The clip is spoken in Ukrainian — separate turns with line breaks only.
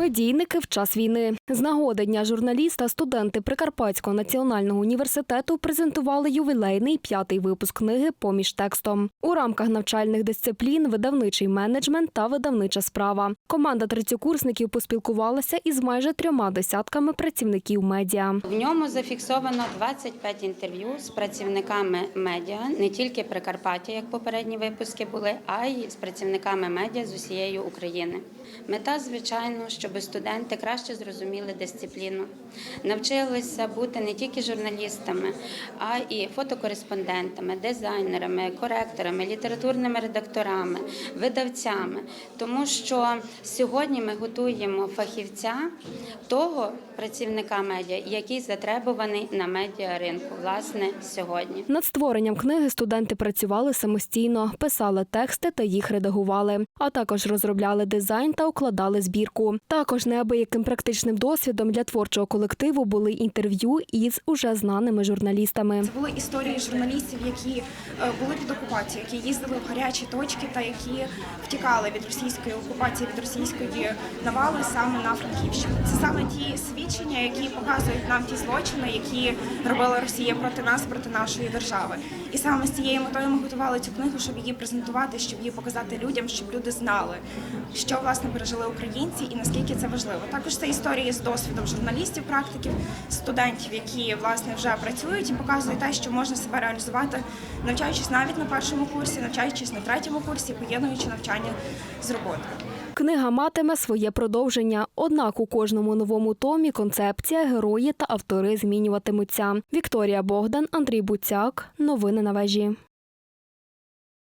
Медійники в час війни з нагоди дня журналіста студенти Прикарпатського національного університету презентували ювілейний п'ятий випуск книги Поміж текстом у рамках навчальних дисциплін, видавничий менеджмент та видавнича справа. Команда третьокурсників поспілкувалася із майже трьома десятками працівників медіа.
В ньому зафіксовано 25 інтерв'ю з працівниками медіа, не тільки Прикарпаття, як попередні випуски були, а й з працівниками медіа з усієї України. Мета, звичайно, щоб студенти краще зрозуміли дисципліну, навчилися бути не тільки журналістами, а і фотокореспондентами, дизайнерами, коректорами, літературними редакторами, видавцями. Тому що сьогодні ми готуємо фахівця того працівника медіа, який затребуваний на медіаринку, власне, сьогодні.
Над створенням книги студенти працювали самостійно, писали тексти та їх редагували, а також розробляли дизайн та укладали збірку. Також неабияким практичним досвідом для творчого колективу були інтерв'ю із уже знаними журналістами.
Це були історії журналістів, які е, були під окупацією, які їздили в гарячі точки та які втікали від російської окупації, від російської навали саме на Франківщину. Це саме ті свідчення, які показують нам ті злочини, які робила Росія проти нас, проти нашої держави. І саме з цією метою ми готували цю книгу, щоб її презентувати, щоб її показати людям, щоб люди знали, що власне пережили українці і наскільки це важливо. Також це історії з досвідом журналістів, практиків, студентів, які власне вже працюють і показують те, що можна себе реалізувати, навчаючись навіть на першому курсі, навчаючись на третьому курсі, поєднуючи навчання з роботою.
Книга матиме своє продовження. Однак у кожному новому томі концепція, герої та автори змінюватимуться. Вікторія Богдан, Андрій Буцяк. Новини на вежі.